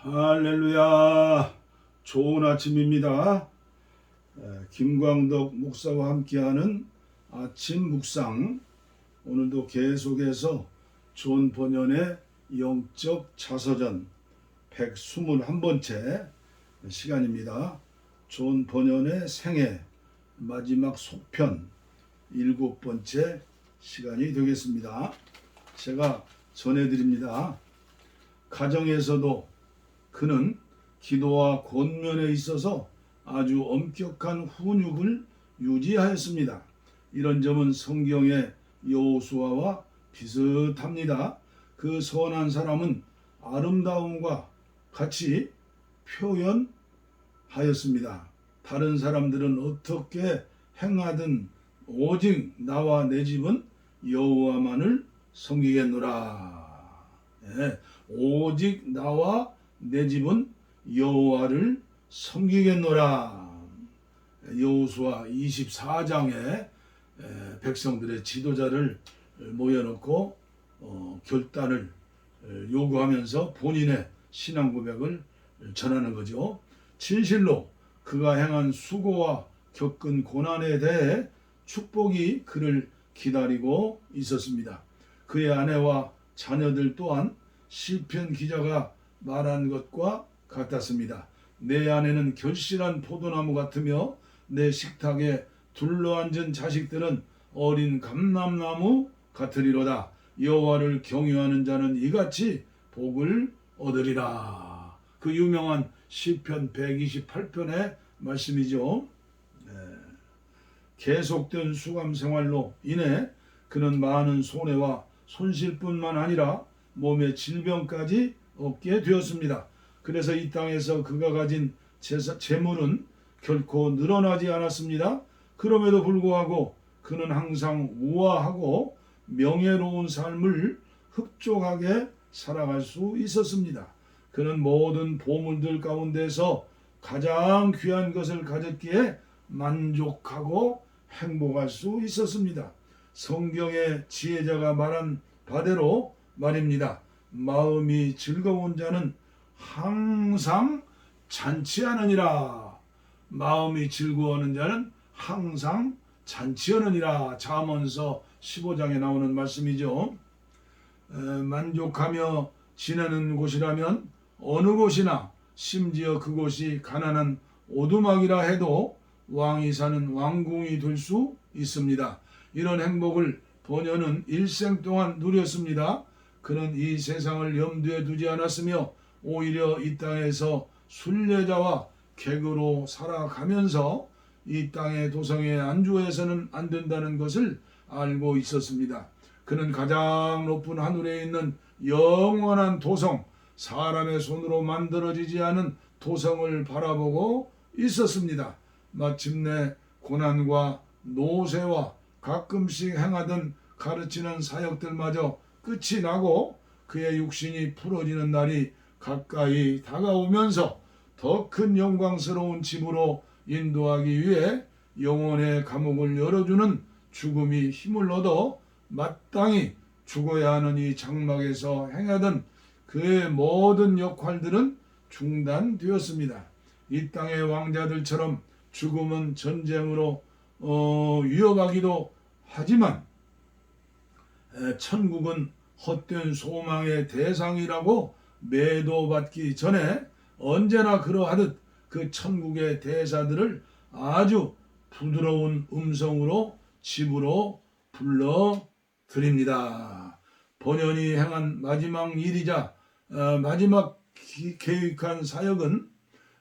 할렐루야. 좋은 아침입니다. 에, 김광덕 목사와 함께하는 아침 묵상. 오늘도 계속해서 존 번연의 영적 자서전 121번째 시간입니다. 존 번연의 생애 마지막 속편 일곱 번째 시간이 되겠습니다. 제가 전해드립니다. 가정에서도 그는 기도와 권면에 있어서 아주 엄격한 훈육을 유지하였습니다. 이런 점은 성경의 여호수아와 비슷합니다. 그 선한 사람은 아름다움과 같이 표현하였습니다. 다른 사람들은 어떻게 행하든 오직 나와 내 집은 여호와만을 섬기겠노라. 예, 오직 나와 내 집은 여호와를 섬기겠노라. 여호수아 24장에 백성들의 지도자를 모여놓고 어, 결단을 요구하면서 본인의 신앙 고백을 전하는 거죠. 진실로 그가 행한 수고와 겪은 고난에 대해 축복이 그를 기다리고 있었습니다. 그의 아내와 자녀들 또한 시편 기자가 말한 것과 같았습니다. 내 아내는 결실한 포도나무 같으며 내 식탁에 둘러앉은 자식들은 어린 감람나무 같으리로다. 여호와를 경유하는 자는 이같이 복을 얻으리라. 그 유명한 시편 128편의 말씀이죠. 네. 계속된 수감 생활로 인해 그는 많은 손해와 손실뿐만 아니라 몸의 질병까지 얻게 되었습니다. 그래서 이 땅에서 그가 가진 재사, 재물은 결코 늘어나지 않았습니다. 그럼에도 불구하고 그는 항상 우아하고 명예로운 삶을 흡족하게 살아갈 수 있었습니다. 그는 모든 보물들 가운데서 가장 귀한 것을 가졌기에 만족하고 행복할 수 있었습니다. 성경의 지혜자가 말한 바대로 말입니다. 마음이 즐거운 자는 항상 잔치하느니라. 마음이 즐거워하는 자는 항상 잔치하느니라. 잠언서 15장에 나오는 말씀이죠. 에, 만족하며 지내는 곳이라면 어느 곳이나 심지어 그곳이 가난한 오두막이라 해도 왕이 사는 왕궁이 될 수 있습니다. 이런 행복을 번연은 일생 동안 누렸습니다. 그는 이 세상을 염두에 두지 않았으며 오히려 이 땅에서 순례자와 객으로 살아가면서 이 땅의 도성에 안주해서는 안 된다는 것을 알고 있었습니다. 그는 가장 높은 하늘에 있는 영원한 도성, 사람의 손으로 만들어지지 않은 도성을 바라보고 있었습니다. 마침내 고난과 노세와 가끔씩 행하던 가르치는 사역들마저 끝이 나고 그의 육신이 풀어지는 날이 가까이 다가오면서 더 큰 영광스러운 집으로 인도하기 위해 영혼의 감옥을 열어주는 죽음이 힘을 얻어 마땅히 죽어야 하는 이 장막에서 행하던 그의 모든 역할들은 중단되었습니다. 이 땅의 왕자들처럼 죽음은 전쟁으로 어, 위협하기도 하지만 에, 천국은 헛된 소망의 대상이라고 매도받기 전에 언제나 그러하듯 그 천국의 대사들을 아주 부드러운 음성으로 집으로 불러 드립니다. 본연이 행한 마지막 일이자 어, 마지막 기, 계획한 사역은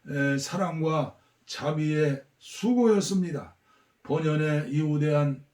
에, 사랑과 자비의 수고였습니다. 본연의 이우대한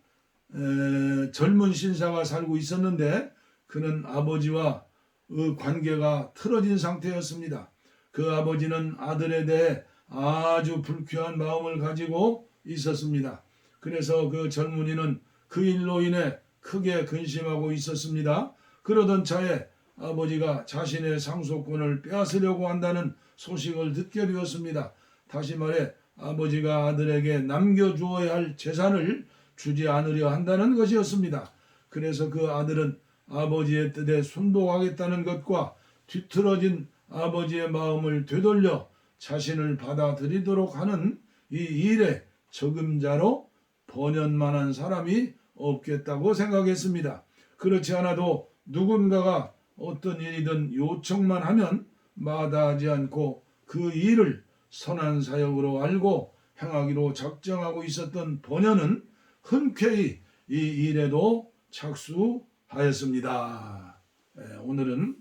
에, 젊은 신사가 살고 있었는데 그는 아버지와 그 관계가 틀어진 상태였습니다. 그 아버지는 아들에 대해 아주 불쾌한 마음을 가지고 있었습니다. 그래서 그 젊은이는 그 일로 인해 크게 근심하고 있었습니다. 그러던 차에 아버지가 자신의 상속권을 빼앗으려고 한다는 소식을 듣게 되었습니다. 다시 말해 아버지가 아들에게 남겨주어야 할 재산을 주지 않으려 한다는 것이었습니다. 그래서 그 아들은 아버지의 뜻에 순복하겠다는 것과 뒤틀어진 아버지의 마음을 되돌려 자신을 받아들이도록 하는 이 일에 적임자로 번연만한 사람이 없겠다고 생각했습니다. 그렇지 않아도 누군가가 어떤 일이든 요청만 하면 마다하지 않고 그 일을 선한 사역으로 알고 행하기로 작정하고 있었던 번연은 흔쾌히 이 일에도 착수하였습니다. 예, 오늘은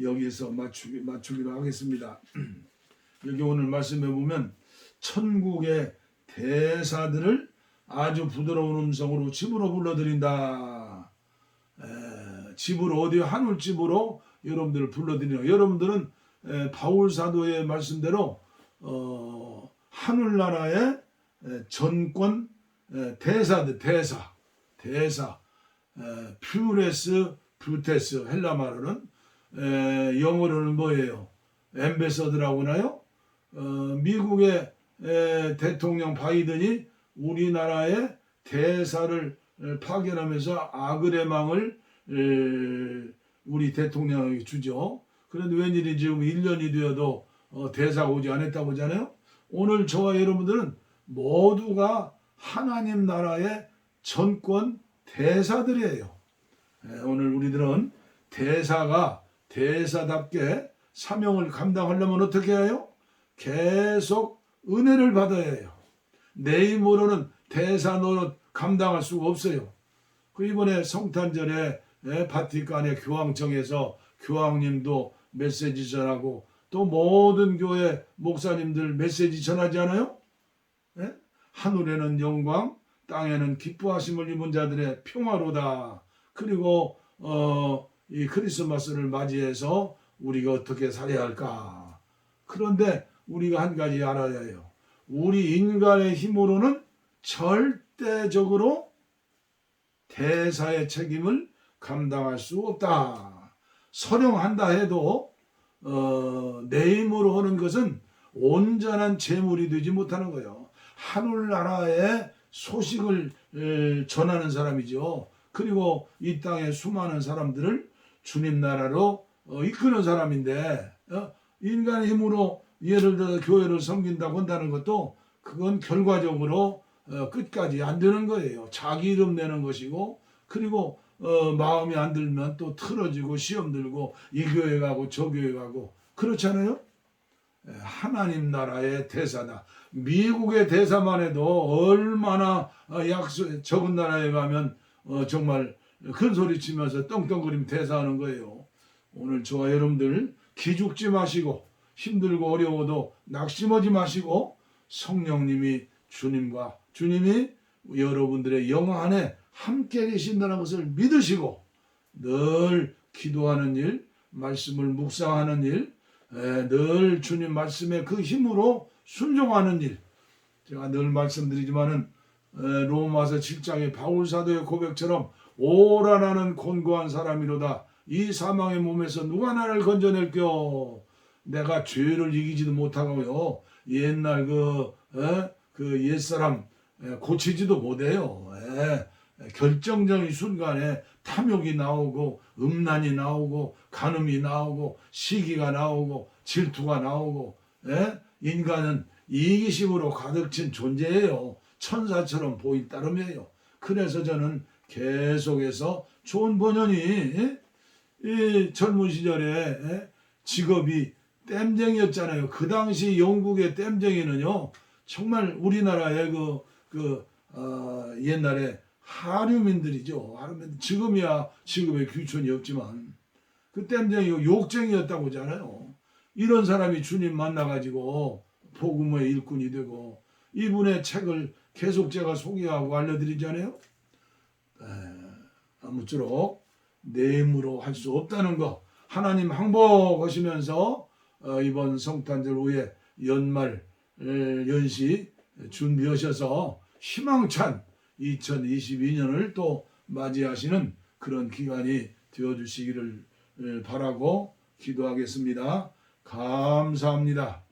여기서 맞추기, 맞추기로 하겠습니다. 여기 오늘 말씀해 보면 천국의 대사들을 아주 부드러운 음성으로 집으로 불러들인다. 에, 집으로 어디 하늘 집으로 여러분들을 불러들이는 여러분들은 에, 바울 사도의 말씀대로 어, 하늘나라의 에, 전권 에, 대사들 대사 대사 에, 퓨레스 뷰테스 헬라 말로는 에, 영어로는 뭐예요? 엠베서드라고 하나요? 어, 미국의 에, 대통령 바이든이 우리나라의 대사를 에, 파견하면서 아그레망을 에, 우리 대통령에게 주죠. 그런데 웬일이 지금 1년이 되어도 어, 대사가 오지 않았다고 하잖아요. 오늘 저와 여러분들은 모두가 하나님 나라의 전권 대사들이에요. 에, 오늘 우리들은 대사가 대사답게 사명을 감당하려면 어떻게 해요? 계속 은혜를 받아야 해요. 내 힘으로는 대사 노릇 감당할 수가 없어요. 그 이번에 성탄절에 에, 바티칸의 교황청에서 교황님도 메시지 전하고 또 모든 교회 목사님들 메시지 전하지 않아요? 예? 하늘에는 영광, 땅에는 기뻐하심을 입은 자들의 평화로다. 그리고 어, 이 크리스마스를 맞이해서 우리가 어떻게 살아야 할까? 그런데 우리가 한 가지 알아야 해요. 우리 인간의 힘으로는 절대적으로 대사의 책임을 감당할 수 없다. 서령한다 해도 어, 내 힘으로 하는 것은 온전한 재물이 되지 못하는 거예요. 하늘나라의 소식을 에, 전하는 사람이죠. 그리고 이 땅의 수많은 사람들을 주님 나라로 어, 이끄는 사람인데 어, 인간의 힘으로 예를 들어 교회를 섬긴다고 한다는 것도 그건 결과적으로 어, 끝까지 안 되는 거예요. 자기 이름 내는 것이고 그리고 어, 마음이 안 들면 또 틀어지고 시험 들고 이 교회 가고 저 교회 가고 그렇잖아요. 에, 하나님 나라의 대사다. 미국의 대사만 해도 얼마나 어, 약속 적은 나라에 가면 어, 정말 큰 소리 치면서 떵떵거리면 대사하는 거예요. 오늘 저와 여러분들 기죽지 마시고 힘들고 어려워도 낙심하지 마시고 성령님이 주님과 주님이 여러분들의 영 안에 함께 계신다는 것을 믿으시고 늘 기도하는 일, 말씀을 묵상하는 일, 에, 늘 주님 말씀의 그 힘으로 순종하는 일. 제가 늘 말씀드리지만은 에, 로마서 7장의 바울 사도의 고백처럼 오라라는 곤고한 사람이로다. 이 사망의 몸에서 누가 나를 건져낼겨? 내가 죄를 이기지도 못하고요. 옛날 그, 에? 그 옛사람 에, 고치지도 못해요. 에, 결정적인 순간에 탐욕이 나오고 음란이 나오고 간음이 나오고 시기가 나오고 질투가 나오고 에? 인간은 이기심으로 가득 친 존재예요. 천사처럼 보인 따름이에요. 그래서 저는 계속해서 좋은 번연이 에? 이 젊은 시절에 에? 직업이 땜쟁이였잖아요. 그 당시 영국의 땜쟁이는요, 정말 우리나라의 그, 그, 어, 옛날에 하류민들이죠. 하류민 지금이야 지금의 규천이 없지만 그 땜쟁이 욕쟁이였다고 하잖아요. 이런 사람이 주님 만나가지고 복음의 일꾼이 되고 이분의 책을 계속 제가 소개하고 알려드리잖아요. 에, 아무쪼록 내 힘으로 할 수 없다는 거 하나님 항복하시면서 어, 이번 성탄절 후에 연말 에, 연시 준비하셔서 희망찬 2022년을 또 맞이하시는 그런 기간이 되어 주시기를 바라고 기도하겠습니다. 감사합니다.